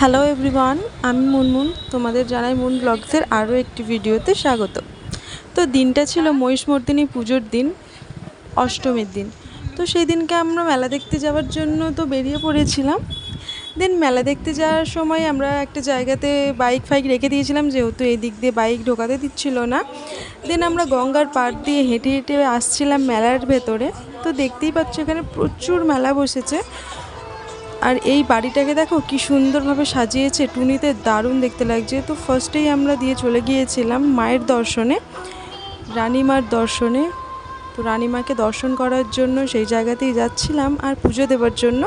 Hello everyone আমি মুনমুন। তোমাদের জানাই মুন ব্লগসের আরও একটি ভিডিওতে স্বাগত। তো দিনটা ছিল মহিষমর্দিনী পুজোর দিন, অষ্টমীর দিন। তো সেই দিনকে আমরা মেলা দেখতে যাওয়ার জন্য তো বেরিয়ে পড়েছিলাম। দেন মেলা দেখতে যাওয়ার সময় আমরা একটা জায়গাতে বাইক ফাইক রেখে দিয়েছিলাম, যেহেতু এই দিক দিয়ে বাইক ঢোকাতে দিচ্ছিল না। দেন আমরা গঙ্গার পাড় দিয়ে হেঁটে হেঁটে আসছিলাম মেলার ভেতরে। তো দেখতেই পাচ্ছ এখানে প্রচুর মেলা বসেছে। আর এই বাড়িটাকে দেখো কি সুন্দরভাবে সাজিয়েছে। টুনিতে দারুণ দেখতে লাগছে। তো ফার্স্টেই আমরা দিয়ে চলে গিয়েছিলাম মায়ের দর্শনে, রানিমার দর্শনে। তো রানিমাকে দর্শন করার জন্য সেই জায়গাতেই যাচ্ছিলাম আর পুজো দেওয়ার জন্য।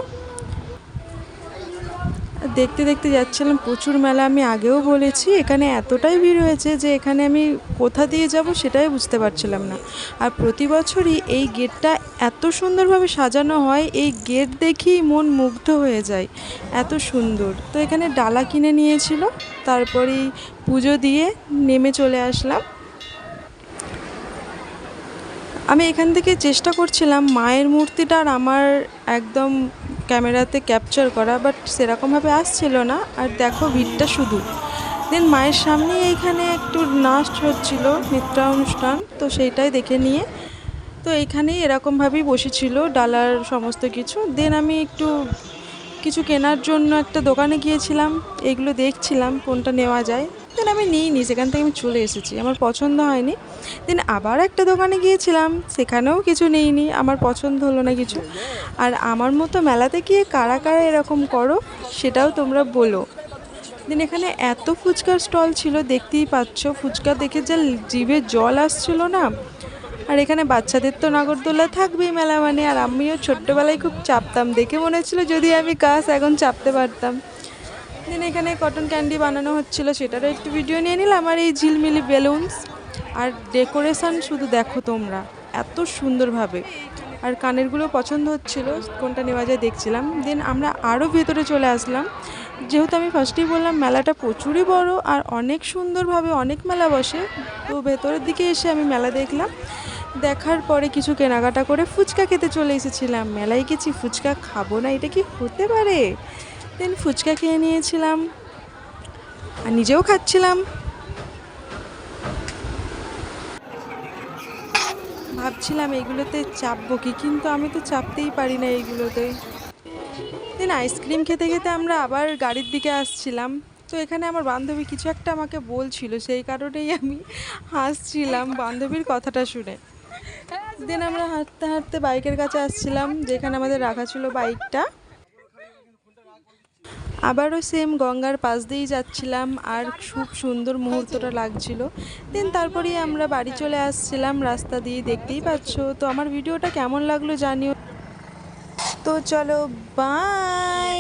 দেখতে দেখতে যাচ্ছিলাম, প্রচুর মেলা আমি আগেও বলেছি, এখানে এতটাই ভিড় হয়েছে যে এখানে আমি কোথা দিয়ে যাব সেটাই বুঝতে পারছিলাম না। আর প্রতি বছরই এই গেটটা এত সুন্দরভাবে সাজানো হয়, এই গেট দেখেই মন মুগ্ধ হয়ে যায়, এত সুন্দর। তো এখানে ডালা কিনে নিয়েছিল, তারপরেই পুজো দিয়ে নেমে চলে আসলাম। আমি এখান থেকে চেষ্টা করছিলাম মায়ের মূর্তিটা আর আমার একদম ক্যামেরাতে ক্যাপচার করা, বাট সেরকমভাবে আসছিল না। আর দেখো ভিড়টা শুধু। দেন মায়ের সামনে এইখানে একটু নাচ হচ্ছিল, নৃত্যানুষ্ঠান, তো সেইটাই দেখে নিয়ে। তো এইখানেই এরকমভাবেই বসেছিল ডালার সমস্ত কিছু। দেন আমি একটু কিছু কেনার জন্য একটা দোকানে গিয়েছিলাম, এগুলো দেখছিলাম, কোনটা নেওয়া যায়। দেন আমি নিইনি, সেখান থেকে আমি চলে এসেছি, আমার পছন্দ হয়নি। দেন আবার একটা দোকানে গিয়েছিলাম, সেখানেও কিছু নেইনি, আমার পছন্দ হলো না কিছু। আর আমার মতো মেলাতে গিয়ে কারা কারা এরকম করো, সেটাও তোমরা বলো। দেন এখানে এত ফুচকার স্টল ছিল, দেখতেই পাচ্ছ, ফুচকা দেখে যা জিভে জল আসছিল না আর এখানে বাচ্চাদের তো নাগরদোলা থাকবেই মেলা মানে। আর আমিও ছোট্টবেলায় খুব চাপতাম, দেখে মনে হচ্ছিল যদি আমি কাজ এখন চাপতে পারতাম। দেন এখানে কটন ক্যান্ডি বানানো হচ্ছিল, সেটারও একটু ভিডিও নিয়ে নিলাম। আর এই ঝিলমিলি বেলুনস আর ডেকোরেশন শুধু দেখো তোমরা, এত সুন্দরভাবে। আর কানেরগুলো পছন্দ হচ্ছিল, কোনটা নেওয়া যায় দেখছিলাম। দেন আমরা আরও ভেতরে চলে আসলাম। যেহেতু আমি ফার্স্টেই বললাম, মেলাটা প্রচুরই বড় আর অনেক সুন্দরভাবে অনেক মেলা বসে। তো ভেতরের দিকে এসে আমি মেলা দেখলাম। দেখার পরে কিছু কেনাকাটা করে ফুচকা খেতে চলে এসেছিলাম। মেলায় গেছি, ফুচকা খাব না, এটা কি হতে পারে? দেন ফুচকা খেয়ে নিয়েছিলাম আর নিজেও খাচ্ছিলাম। ভাবছিলাম এইগুলোতে চাপবো কি, কিন্তু আমি তো চাপতেই পারি না এইগুলোতে দেন আইসক্রিম খেতে খেতে আমরা আবার গাড়ির দিকে আসছিলাম। তো এখানে আমার বান্ধবী কিছু একটা আমাকে বলছিল, সেই কারণেই আমি হাসছিলাম বান্ধবীর কথাটা শুনে। দেন আমরা হাঁটতে হাঁটতে বাইকের কাছে আসছিলাম, যেখানে আমাদের রাখা ছিল বাইকটা। আবারও সেম গঙ্গার পাশ দিয়েই যাচ্ছিলাম, আর খুব সুন্দর মুহূর্তটা লাগছিল। দেন তারপরেই আমরা বাড়ি চলে আসছিলাম, রাস্তা দিয়ে, দেখতেই পাচ্ছ। তো আমার ভিডিওটা কেমন লাগল জানিও। তো চলো বাই